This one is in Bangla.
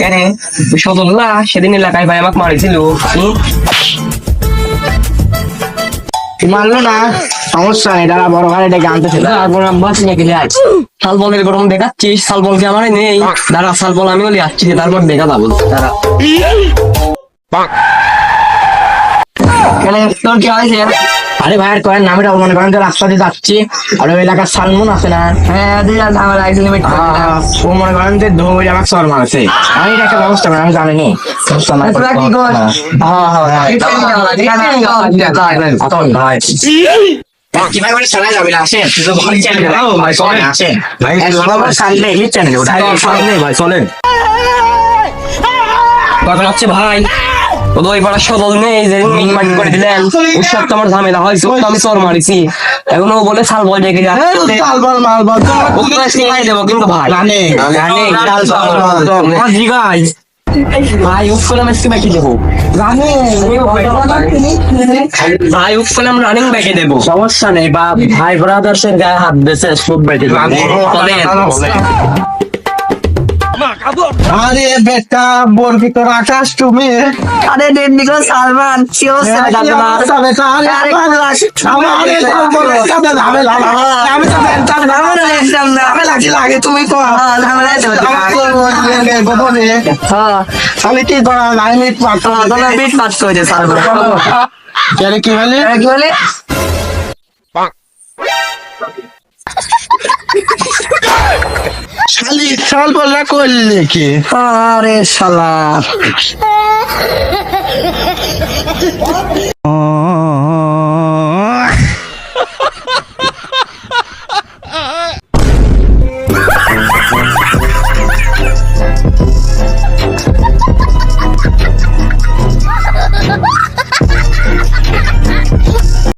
কেন? সদল্লা সেদিন এলাকায় ভাই আমাকে মারিছিল? মারলো না? সমস্যা নেই দাঁড়া বড় ভাই এটাকে আনতেছে তারপর আব্বাস নিয়ে গেলে আজ শাল বলের গরম দেখাচ্ছিস শাল বলকে আমার নেই? দাঁড়া শাল বল আমি বলি আসছি তারপর দেখা যাব। দাঁড়া। কেন? তোর কি হয়েছে? আরে ভাইয়ের কয়েন নামটা মনে করেন যে রাস্তা দিয়ে যাচ্ছি। আর ওই এলাকার সালমন আছে না? হ্যাঁ আমার আইস লিমিট ও মনে করেন যে ধরে সর মারছে আমি এটা একটা ব্যবস্থা করি আমি? হ্যাঁ, হ্যাঁ, হ্যাঁ। ভাই। ভাই ভাই চলেন ভাই ভাই কথা হচ্ছে ভাই। ওই পাড়ার সদল নেই যে মিটমাট করে দিলেন ওর সাথে আমার ঝামেলা হয়েছে ওকে আমি চর মারিছি। এখন ও বলে শাল বল ডেকে যা। মালবল মালবল ওকে তো দেবো কিন্তু ভাই। জানে জানে, শাল বল। আমার জিগাই ভাই উফ করে আমি ব্যাকে দেবো। ভাই উফ করে রানিং ব্যাকে দেবো। সমস্যা নেই বা ভাই ব্রাদার্স এর গায়ে হাত দিয়েছে আরে বেটা বোর ভিতর আকাশ তুমি। আরে নিকো সালমান কি? অবস্থা লাগে তুমি তো আমি কি করা? সালমান। কি বলে? কি বলে? শালি চাল বলা করলে কি? আরে শালা।